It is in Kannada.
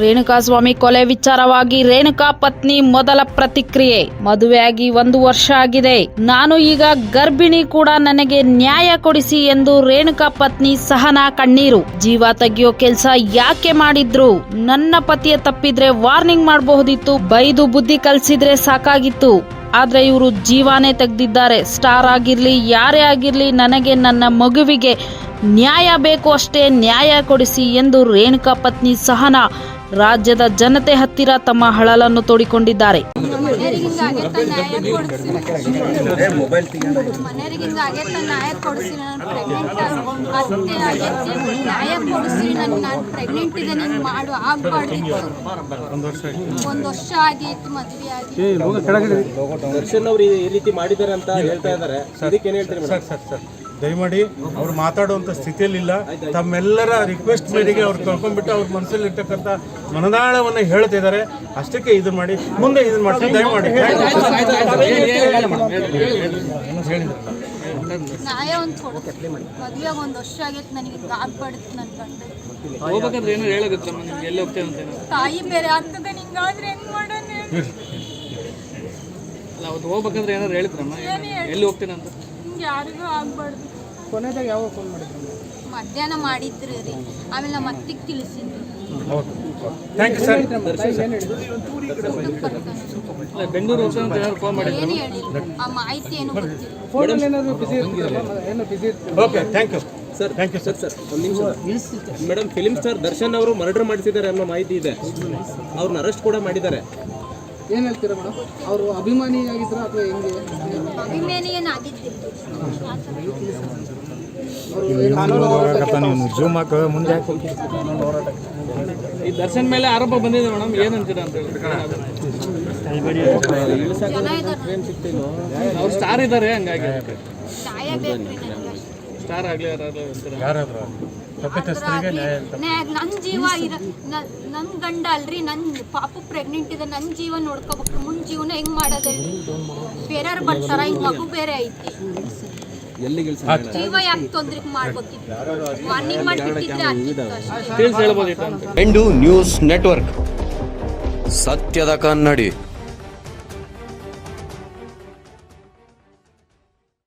ರೇಣುಕಾಸ್ವಾಮಿ ಕೊಲೆ ವಿಚಾರವಾಗಿ ರೇಣುಕಾ ಪತ್ನಿ ಮೊದಲ ಪ್ರತಿಕ್ರಿಯೆ. ಮದುವೆಯಾಗಿ ಒಂದು ವರ್ಷ ಆಗಿದೆ. ನಾನು ಈಗ ಗರ್ಭಿಣಿ ಕೂಡ ನನಗೆ ನ್ಯಾಯ ಕೊಡಿಸಿ ಎಂದು ರೇಣುಕಾ ಪತ್ನಿ ಸಹನಾ ಕಣ್ಣೀರು. ಜೀವ ತೆಗೆಯೋ ಕೆಲಸ ಯಾಕೆ ಮಾಡಿದ್ರು? ನನ್ನ ಪತಿಯ ತಪ್ಪಿದ್ರೆ ವಾರ್ನಿಂಗ್ ಮಾಡಬಹುದಿತ್ತು, ಬೈದು ಬುದ್ಧಿ ಕಲ್ಸಿದ್ರೆ ಸಾಕಾಗಿತ್ತು. ಆದ್ರೆ ಇವರು ಜೀವಾನೇ ತೆಗೆದಿದ್ದಾರೆ. ಸ್ಟಾರ್ ಆಗಿರ್ಲಿ, ಯಾರೇ ಆಗಿರ್ಲಿ, ನನಗೆ ನನ್ನ ಮಗುವಿಗೆ ನ್ಯಾಯ ಬೇಕು ಅಷ್ಟೇ ನ್ಯಾಯ ಕೊಡಿಸಿ ಎಂದು ರೇಣುಕಾ ಪತ್ನಿ ಸಹನಾ ರಾಜ್ಯದ ಜನತೆ ಹತ್ತಿರ ತಮ್ಮ ಹಳಲನ್ನು ತೋಡಿಕೊಂಡಿದ್ದಾರೆ. ಒಂದು ವರ್ಷ ಆಗೈತಿ ಮದುವೆ ಆಗಿ ದರ್ಶನ್ ಅವರು ಈ ರೀತಿ ಮಾಡಿದ್ದಾರೆ ಅಂತ ಹೇಳ್ತಾ ಇದ್ದಾರೆ. ಅದಕ್ಕೆ ಏನ್ ಹೇಳ್ತೀರಿ ಮೇಡಮ್? Sir sir. ದಯಮಾಡಿ ಅವ್ರು ಮಾತಾಡುವಂಥ ಸ್ಥಿತಿಯಲ್ಲಿಲ್ಲ. ತಮ್ಮೆಲ್ಲರ ರಿಕ್ವೆಸ್ಟ್ ಮೇರೆಗೆ ಅವ್ರು ಕಳ್ಕೊಂಡ್ಬಿಟ್ಟು ಅವ್ರ ಮನಸ್ಸಲ್ಲಿರ್ತಕ್ಕಂಥ ಮನದಾಳವನ್ನು ಹೇಳ್ತಿದ್ದಾರೆ ಅಷ್ಟಕ್ಕೆ ಇದು ಮಾಡಿ ಮುಂದೆ ಇದನ್ನ ಮಾಡ್ತೀನಿ ದಯಮಾಡಿ. ನ್ಯಾಯ ಒಂದು ಕೊಡು. ಒಂದು ವರ್ಷ ಆಗೈತಿ ನನಗೆ ಆಗ್ಬಾರ್ದಿತ್ತು ನನ್ನ ಗಂಡ. ಹೋಗ್ಬೇಕಾದ್ರೆ ಏನೋ ಹೇಳೋಗುತ್ತೆ ನಿಮ್ಗೆ? ಎಲ್ಲಿ ಹೋಗ್ತೇವೆ ಅಂತ ಏನೋ. ತಾಯಿ ಬೇರೆ ಆಗ್ತದೆ ನಿಂಗಾದ್ರೆ ಹೆಂಗ್ ಮಾಡೋಣ ಹೇಳು? ಅಲ್ಲ ಅವತ್ತು ಹೋಗ್ಬೇಕಾದ್ರೆ ಏನಾದ್ರು ಹೇಳಿದ್ರಮ್ಮ? ಎಲ್ಲಿ ಹೋಗ್ತೇನೆ ಅಂತ? ಯಾರಿಗೂ ಆಗ್ಬಾರ್ದು. ಮಧ್ಯಾಹ್ನ ಮಾಡಿದ್ರು ರೀ. ಆಮೇಲೆ ನಮ್ಮ ಅತ್ತಿಗೆ ತಿಳಿಸಿದ್ರು. ಥ್ಯಾಂಕ್ ಯು ಸರ್ ಬೆಂಗಳೂರು ಅಂತ ಏನಾದ್ರು ಫೋನ್ ಮಾಡಿದ್ರು ಏನು ಹೇಳಿಲ್ಲ. ಆ ಮಾಹಿತಿ ಏನು ಗೊತ್ತಿಲ್ಲ. Okay thank you sir thank you sir sir ಒಂದು ನಿಮಿಷ ಮೇಡಮ್ ಫಿಲಿಮ್ ಸ್ಟಾರ್ ದರ್ಶನ್ ಅವರು ಮರ್ಡರ್ ಮಾಡಿಸಿದ್ದಾರೆ ಅನ್ನೋ ಮಾಹಿತಿ ಇದೆ. ಅವ್ರನ್ನ ಅರೆಸ್ಟ್ ಕೂಡ ಮಾಡಿದ್ದಾರೆ. ಏನ್ ಹೇಳ್ತೀರಾ ಮೇಡಮ್? ಅವರು ಅಭಿಮಾನಿ ಆಗಿದ್ರ ಅಥವಾ ಹೆಂಗೆ? ಮುಂದೆ ಈ ದರ್ಶನ್ ಮೇಲೆ ಆರೋಪ ಬಂದಿದೆ ಮೇಡಮ್. ಏನಂತೀರಾ ಅಂತ ಹೇಳಿ. ಅವ್ರು ಸ್ಟಾರ್ ಇದ್ದಾರೆ ಹಂಗಾಗಿ. ಸ್ಟಾರ್ ಆಗ್ಲಿ ಯಾರಾದ್ರೂ ಅಂತೀರಾ? ಯಾರಾದ್ರು ತಪ್ಪಿತಸ್ಥರಿಗೆ ನ್ಯಾಯ ನನ್ನ ನನ್ ಜೀವ ಇರ ನನ್ನ ನನ್ ಗಂಡ ಅಲ್ರಿ ನನ್ನ ಪಾಪು ಪ್ರೆಗ್ನೆಂಟ್ ಇದೆ ನನ್ನ ಜೀವ ನೋಡ್ಕೋಬೇಕು ಮುಂದೆ ಜೀವನ ಹೆಂಗ್ ಮಾಡೋದು ಬೇರೆಯವ್ರು ಬರ್ತಾರ ಹಿಂಗ್ ಮಗು ಬೇರೆ ಐತಿ. ಜೀವ ಯಾಕೆ ತೊಂದ್ರೆ ಮಾಡ್ಬೇಕಿತ್ತು? ವಾರ್ನಿಂಗ್ ಮಾಡ್ಬಿಟ್ಟಿದ್ರೆ ಎಂಡು ನ್ಯೂಸ್ ನೆಟ್ವರ್ಕ್ ಸತ್ಯದ ಕನ್ನಡಿ.